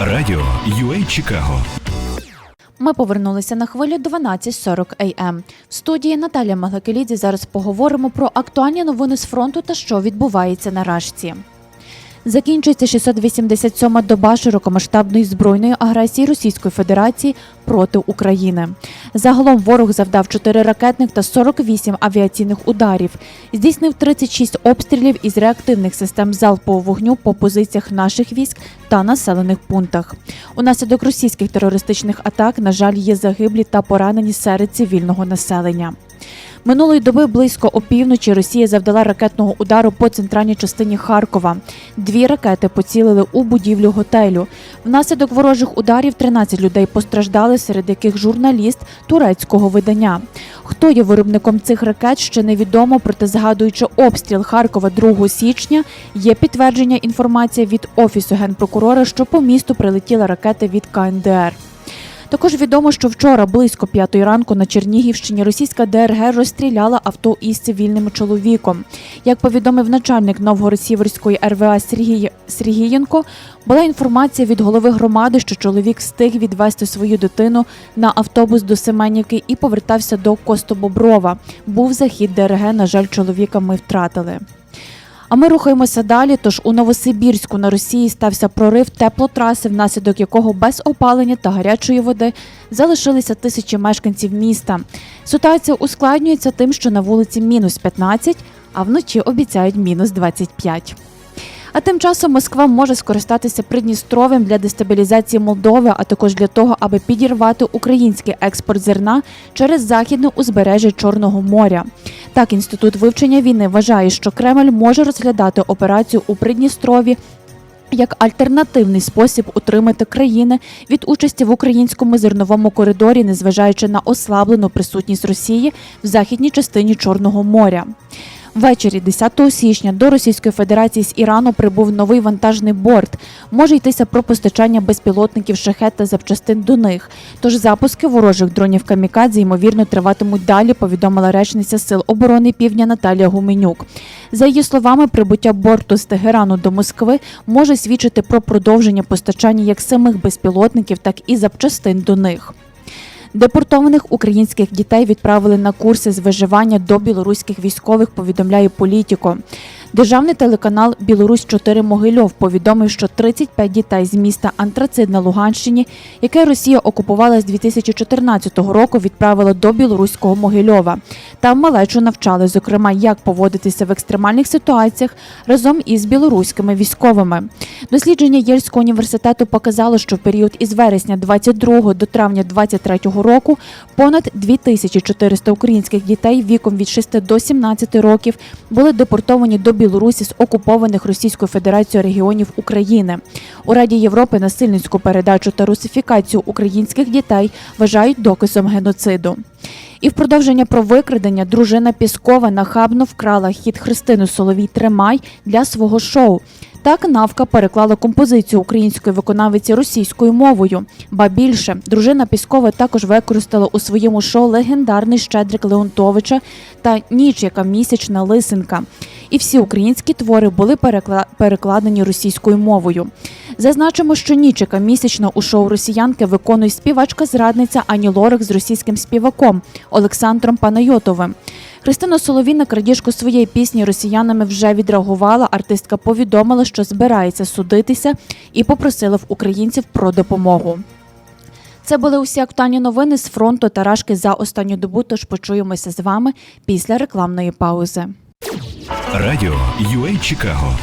Радіо UA Чикаго Ми повернулися на хвилю 12.40 АМ. В студії Наталія Маглакелідзе зараз поговоримо про актуальні новини з фронту та що відбувається на Рашці. Закінчується 687-ма доба широкомасштабної збройної агресії Російської Федерації проти України. Загалом ворог завдав 4 ракетних та 48 авіаційних ударів, здійснив 36 обстрілів із реактивних систем залпового вогню по позиціях наших військ та населених пунктах. Унаслідок російських терористичних атак, на жаль, є загиблі та поранені серед цивільного населення. Минулої доби близько опівночі Росія завдала ракетного удару по центральній частині Харкова. Дві ракети поцілили у будівлю готелю. Внаслідок ворожих ударів 13 людей постраждали, серед яких журналіст турецького видання. Хто є виробником цих ракет, ще невідомо, проте згадуючи обстріл Харкова 2 січня, є підтвердження інформації від офісу генпрокурора, що по місту прилетіла ракета від КНДР. Також відомо, що вчора близько п'ятої ранку на Чернігівщині російська ДРГ розстріляла авто із цивільним чоловіком. Як повідомив начальник Новгород-Сіверської РВА Сергій Сергієнко, була інформація від голови громади, що чоловік встиг відвести свою дитину на автобус до Семенівки і повертався до Костобоброва. Був захід ДРГ. На жаль, чоловіка ми втратили. А ми рухаємося далі. Тож у Новосибірську на Росії стався прорив теплотраси, внаслідок якого без опалення та гарячої води залишилися тисячі мешканців міста. Ситуація ускладнюється тим, що на вулиці мінус 15, а вночі обіцяють мінус 25. А тим часом Москва може скористатися Придністров'ям для дестабілізації Молдови, а також для того, аби підірвати український експорт зерна через західне узбережжя Чорного моря. Так, інститут вивчення війни вважає, що Кремль може розглядати операцію у Придністрові. Як альтернативний спосіб утримати країни від участі в українському зерновому коридорі, незважаючи на ослаблену присутність Росії в західній частині Чорного моря. Ввечері 10 січня до Російської Федерації з Ірану прибув новий вантажний борт. Може йтися про постачання безпілотників шахет та запчастин до них. Тож запуски ворожих дронів камікадзе ймовірно триватимуть далі. Повідомила речниця Сил оборони Півдня Наталія Гуменюк. За її словами, прибуття борту з Тегерану до Москви може свідчити про продовження постачання як самих безпілотників, так і запчастин до них. Депортованих українських дітей відправили на курси з виживання до білоруських військових. Повідомляє політіко. Державний телеканал Білорусь 4 Могильов повідомив, що 35 дітей з міста Антрацит на Луганщині, яке Росія окупувала з 2014 року, відправила до білоруського Могильова. Там малечу навчали, зокрема, як поводитися в екстремальних ситуаціях разом із білоруськими військовими. Дослідження Єльського університету показало, що в період із вересня 22 до травня 23 року понад 2400 українських дітей віком від 6 до 17 років були депортовані до Білорусі з окупованих Російською Федерацією регіонів України. У Раді Європи насильницьку передачу та русифікацію українських дітей вважають доказом геноциду. І в продовження про викрадення дружина Піскова нахабно вкрала хід Христини Соловій Тримай для свого шоу. Так Навка переклала композицію української виконавиці російською мовою. Ба більше дружина Піскова також використала у своєму шоу легендарний Щедрик Леонтовича та ніч, яка місячна лисенка. І всі українські твори були перекла- перекладені російською мовою. Зазначимо, що нічика місячна у шоу росіянки виконує співачка-зрадниця Ані Лорак з російським співаком Олександром Панайотовим. Христина Соловій на крадіжку своєї пісні росіянами вже відреагувала. Артистка повідомила, що збирається судитися і попросила в українців про допомогу. Це були усі актуальні новини з фронту та рашки за останню добу. Тож почуємося з вами після рекламної паузи. Радіо UA Чикаго